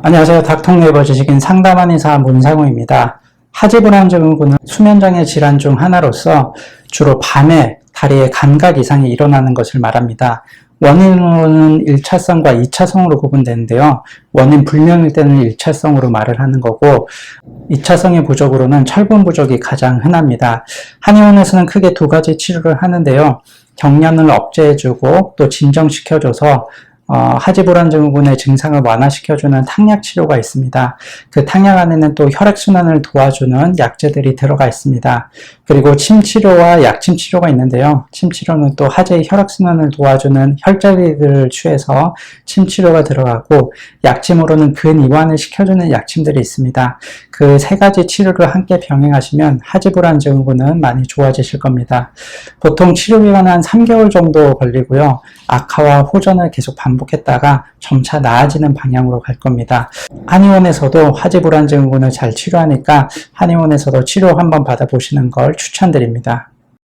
안녕하세요. 닥통네이버 지식인 상담한 의사 문상우입니다. 하지불안 증후군은 수면장애 질환 중 하나로서 주로 밤에 다리에 감각 이상이 일어나는 것을 말합니다. 원인으로는 1차성과 2차성으로 구분되는데요. 원인 불명일 때는 1차성으로 말을 하는 거고 2차성의 부족으로는 철분 부족이 가장 흔합니다. 한의원에서는 크게 두 가지 치료를 하는데요. 경련을 억제해주고 또 진정시켜줘서 어, 하지불안 증후군의 증상을 완화시켜주는 탕약 치료가 있습니다. 그 탕약 안에는 또 혈액순환을 도와주는 약재들이 들어가 있습니다. 그리고 침 치료와 약침 치료가 있는데요. 침 치료는 또 하재의 혈액순환을 도와주는 혈자리들을 취해서 침 치료가 들어가고 약침으로는 근이완을 시켜주는 약침들이 있습니다. 그 세 가지 치료를 함께 병행하시면 하지불안 증후군은 많이 좋아지실 겁니다. 보통 치료 기간은 한 3개월 정도 걸리고요. 악화와 호전을 계속 반복 했다가 점차 나아지는 방향으로 갈 겁니다. 한의원에서도 화지불안 증후군을 잘 치료하니까 한의원에서도 치료 한번 받아보시는 걸 추천드립니다.